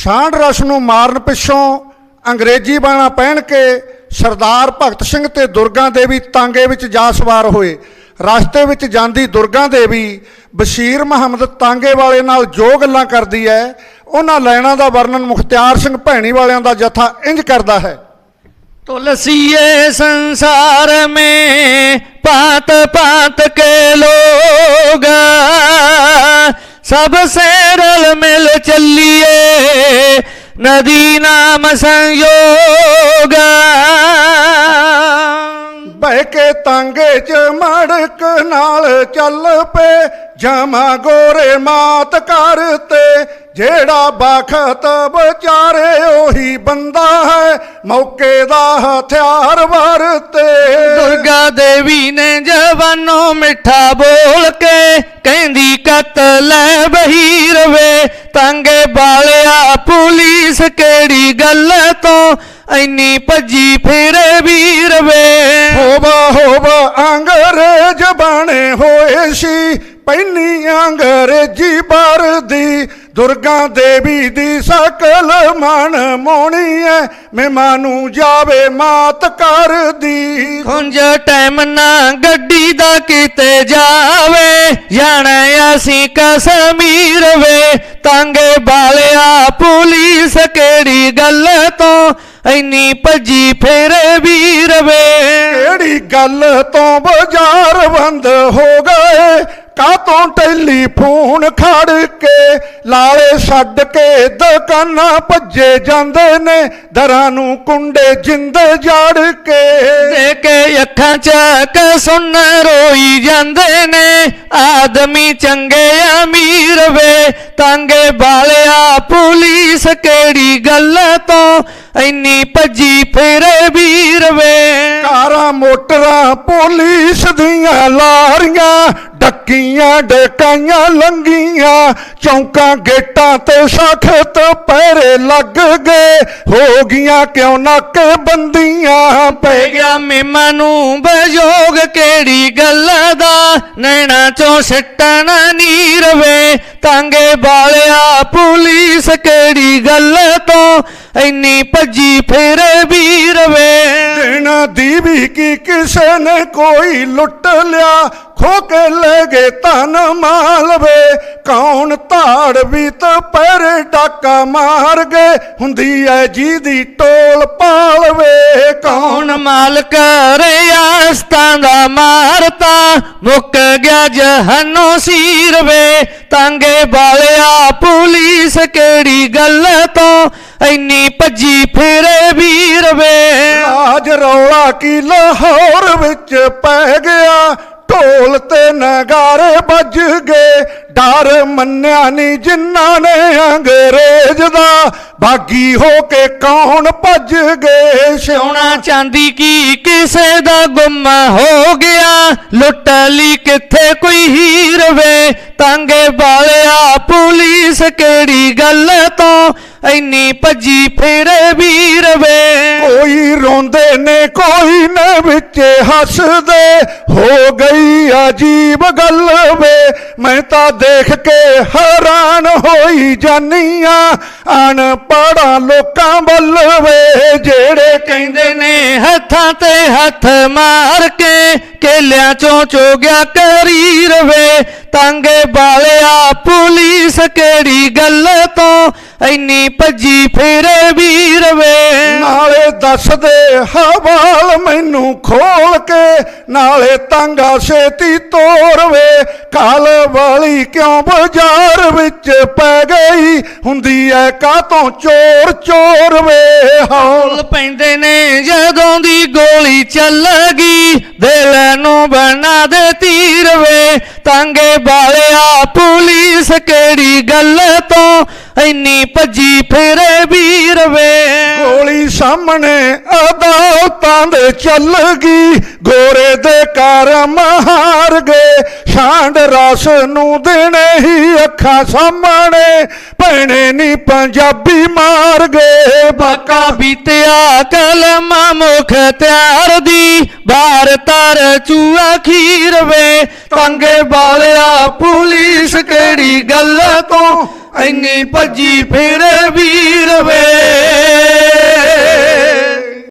ਸਾਂਢ ਰਸ ਨੂੰ ਮਾਰਨ ਪਿੱਛੋਂ ਅੰਗਰੇਜ਼ੀ ਬਾਣਾ ਪਹਿਨ ਕੇ ਸਰਦਾਰ ਭਗਤ ਸਿੰਘ ਤੇ ਦੁਰਗਾ ਦੇਵੀ ਤਾਂਗੇ ਵਿੱਚ ਜਾ ਸਵਾਰ ਹੋਏ ਰਸਤੇ ਵਿੱਚ ਜਾਂਦੀ ਦੁਰਗਾ ਦੇਵੀ ਬਸ਼ੀਰ ਮੁਹੰਮਦ ਤਾਂਗੇ ਵਾਲੇ ਨਾਲ ਜੋ ਗੱਲਾਂ ਕਰਦੀ ਹੈ ਉਹਨਾਂ ਲੈਣਾ ਦਾ ਵਰਣਨ ਮੁਖਤਿਆਰ ਸਿੰਘ ਭੈਣੀ ਵਾਲਿਆਂ ਦਾ ਜਥਾ ਇੰਜ ਕਰਦਾ ਹੈ तुलसी ये संसार में पात पात के लोग ਸਭ ਸੇ ਰਲ ਮਿਲ ਚੱਲੀਏ। ਨਦੀ ਨਾਮ ਸੰਯੋਗਾ ਬਹਿ ਕੇ ਤਾਂਗੇ ਚ ਮੜਕ ਨਾਲ ਚੱਲ ਪਏ। ਜਮਾ ਗੋਰੇ ਮਾਤ ਕਰਤੇ ਜਿਹੜਾ ਬਖਤ ਵਿਚਾਰੇ ਉਹੀ ਬੰਦਾ ਹੈ। ਮੌਕੇ ਦਾ ਹਥਿਆਰ ਵਰਤੇ ਦੁਰਗਾ ਦੇਵੀ ਨੇ ਜਵਾਨੋਂ ਮਿੱਠਾ ਬੋਲ ਕੇ ਕਹਿੰਦੀ ਕਤਲ ਤੰਗੇ ਬਾਲਿਆ ਪੁਲਿਸ ਕਿਹੜੀ ਗੱਲ ਤੋਂ? ਐਨੀ ਭੱਜੀ ਫੇਰੇ ਵੀਰ ਵੇ। ਹੋਵਾ ਹੋਵਾ ਅੰਗਰੇਜ਼ ਬਾਣੇ ਹੋਏ ਸੀ। ਪੈਨੀ ਅੰਗਰੇਜ਼ੀ ਦੀ ਦੁਰਗਾ ਦੇਵੀ ਦੀ ਸਕਲ ਮਨ ਮੋਣੀ ਐ। ਮਹਿਮਾ ਨੂੰ ਜਾਵੇ ਮਾਤ ਕਰਦੀ। ਖੁੰਝ ਟਾਈਮ ਨਾ ਗੱਡੀ ਦਾ ਕਿਤੇ ਜਾਵੇ। ਜਾਣਾ ਅਸੀਂ ਕਸ਼ਮੀਰ ਵੇ, ਤਾਂਗੇ ਬਾਲਿਆ ਪੁਲਿਸ ਕਿਹੜੀ ਗੱਲ ਤੋਂ? ਇੰਨੀ ਭੱਜੀ ਫੇਰੇ ਵੀਰ ਵੇ। ਕਿਹੜੀ ਗੱਲ ਤੋਂ ਬਾਜ਼ਾਰ ਬੰਦ ਹੋ ਕਾਤੋਂ ਟੈਲੀਫੋਨ ਖੜ ਕੇ ਲਾਲੇ ਛੱਡ ਕੇ ਦੁਕਾਨਾਂ ਭੱਜੇ ਜਾਂਦੇ ਨੇ ਦਰਾਂ ਨੂੰ ਕੁੰਡੇ ਜਿੰਦ ਜੜ ਕੇ। ਦੇ ਕੇ ਅੱਖਾਂ ਚੱਕ ਸੁਣ ਰੋਈ ਜਾਂਦੇ ਨੇ ਆਦਮੀ ਚੰਗੇ ਅਮੀਰ ਵੇ ਤਾਂਗੇ ਬਾਲਿਆ ਪੁਲਿਸ ਕਿਹੜੀ ਗੱਲ ਤੋਂ ਇੰਨੀ ਭੱਜੀ ਫੇਰੇ ਵੀਰ ਵੇ। ਕਾਰਾਂ ਮੋਟਰਾਂ ਪੁਲਿਸ ਦੀਆਂ ਲਾਰੀਆਂ ਡੱਕੀਆਂ ਡਕਾਈਆਂ ਲੰਗੀਆਂ ਚੌਂਕਾਂ ਗੇਟਾਂ ਤੇ ਸਖਤ ਪੈਰੇ ਲੱਗ ਗਏ। ਹੋ ਗਈਆਂ ਕਿਉਂ ਨੱਕ ਬੰਦੀਆਂ? ਪੈ ਗਿਆ ਮੇਮਾ ਨੂੰ ਬਯੋਗ ਕਿਹੜੀ ਗੱਲ ਦਾ? ਨੈਣਾ ਚੋਂ ਸਿੱਟਣ ਨੀਰ ਵੇ ਤਾਂਗੇ ਬਾਲਿਆ ਪੁਲਿਸ ਕਿਹੜੀ ਗੱਲ ਤੋਂ? ਇੰਨੀ ਭੱਜੀ ਫੇਰੇ ਵੀਰ ਵੇ। ਦਿਨ ਦੀ ਵੀ ਕੀ ਕਿਸੇ ਨੇ ਕੋਈ ਲੁੱਟ ਲਿਆ? ਖੋ ਕੇ ਲੈ ਗਏ ਧਨ ਮਾਲ ਵੇ। ਕੌਣ ਧਾੜ ਵੀ ਤਾਂ ਪਰ ਡਾਕਾ ਮਾਰ ਗਏ ਹੁੰਦੀ ਐ ਜੀ ਦੀ ਟੋਲ ਪਾਲ ਵੇ। ਕੌਣ ਮਾਲਕ ਰਿਆਸਤਾਂ ਦਾ ਮਾਰਤਾ? ਮੁੱਕ ਗਿਆ ਜਹਨੋ ਸੀਰ ਵੇ। ਤਾਂਗੇ ਬਾਲਿਆ ਪੁਲਿਸ ਕਿਹੜੀ ਗੱਲ ਤੋਂ? ਇੰਨੀ ਭੱਜੀ ਫਿਰੇ ਵੀਰ ਵੇ। ਰਾਜ ਰੌਲਾ ਕੀ ਲਾਹੌਰ ਵਿੱਚ ਪੈ ਗਿਆ ਨਗਾਰੇ ਵੱਜ ਗਏ। ਡਰ ਮੰਨਿਆ ਨਹੀਂ ਜਿਨ੍ਹਾਂ ਨੇ ਅੰਗਰੇਜ਼ ਦਾ। ਬਾਗੀ ਹੋ ਕੇ ਕੌਣ ਭੱਜ ਗਏ? ਸਿਉਣਾ ਸੋਨਾ ਚਾਂਦੀ ਕੀ ਕਿਸੇ ਦਾ ਗੁੰਮ ਹੋ ਗਿਆ? ਲੁੱਟ ਲਈ ਕਿੱਥੇ ਕੋਈ ਹੀਰ ਵੇ? ਤਾਂਗੇ ਬਾਲਿਆ ਪੁਲਿਸ ਕਿਹੜੀ ਗੱਲ ਤੋਂ ਇੰਨੀ ਭੱਜੀ ਫੇਰੇ ਵੀਰ ਵੇ। ਕੋਈ ਰੋਂਦੇ ਨੇ, ਕੋਈ ਨੇ ਵਿੱਚ ਹੱਸਦੇ। ਹੋ ਗਈ ਅਜੀਬ ਗੱਲ ਵੇ। ਮੈਂ ਤਾਂ ਦੇਖ ਕੇ ਹੈਰਾਨ ਹੋਈ ਜਾਨੀਆਂ ਅਨਪੜ੍ਹਾਂ ਲੋਕਾਂ ਵੱਲ ਵੇ, ਜਿਹੜੇ ਕਹਿੰਦੇ ਨੇ ਹੱਥਾਂ ਤੇ ਹੱਥ ਮਾਰ ਕੇ ਕੇਲਿਆਂ ਚੋਂ ਚੋਗਿਆ ਕਰੀਰ ਵੇ। ਤਾਂਗੇ ਵਾਲਿਆ ਪੁਲਿਸ ਕਿਹੜੀ ਗੱਲ ਤੋਂ ਇੰਨੀ ਭੱਜੀ ਫਿਰੇ ਵੀਰ ਵੇ। ਨਾਲੇ ਦੱਸਦੇ ਹਵਾਲ ਮੈਨੂੰ ਖੋਲ ਕੇ ਨਾਲੇ ਤਾਂਗਾ ਛੇਤੀ ਤੋਰਵੇ ਕਾਲ ਵਾਲੀ ਕਿਉਂ ਬਾਜ਼ਾਰ ਵਿੱਚ ਪੈ ਗਈ? ਹੁੰਦੀ ਐ ਕਾਤੋਂ ਚੋਰ ਚੋਰ ਵੇ? ਹੌਲ ਪੈਂਦੇ ਨੇ ਜਦੋਂ ਦੀ ਗੋਲੀ ਚੱਲ ਗਈ ਦਿਲ ਨੂੰ ਬਣਾ ਦੇ ਤੀਰ ਵੇ। ਤਾਂਗੇ ਬਾਲਿਆ ਪੁਲਿਸ ਕਿਹੜੀ ਗੱਲ ਤੋਂ ਇੰਨੀ ਭੱਜੀ ਫਿਰੇ ਵੀਰ ਵੇ। ਗੋਲੀ ਸਾਹਮਣੇ ਅਦਾਲਤਾਂ ਦੇ ਚੱਲ ਗਈ। ਗੋਰੇ ਦੇ ਕਰਮ ਹਾਰ ਗਏ। ਛਾਂਡ ਰਸ ਨੂੰ ਦੇਣੇ ਹੀ ਅੱਖਾਂ ਸਾਹਮਣੇ। ਭੈਣੇ ਨੀ ਪੰਜਾਬੀ ਮਾਰ ਗਏ। ਬਾਕਾ ਬਾਕਾ ਬੀਤਿਆ ਕਲਮ ਮੁਖ ਤਿਆਰ ਦੀ। ਬਾਰ ਤਰ ਚੂਆ ਖੀਰ ਵੇ। ਤੰਗੇ ਬਾਲਿਆ ਪੁਲਿਸ ਕਿਹੜੀ ਗੱਲ ਤੋਂ? ਐਨੀ ਭੱਜੀ ਫੇਰ ਵੀਰ ਵੇ।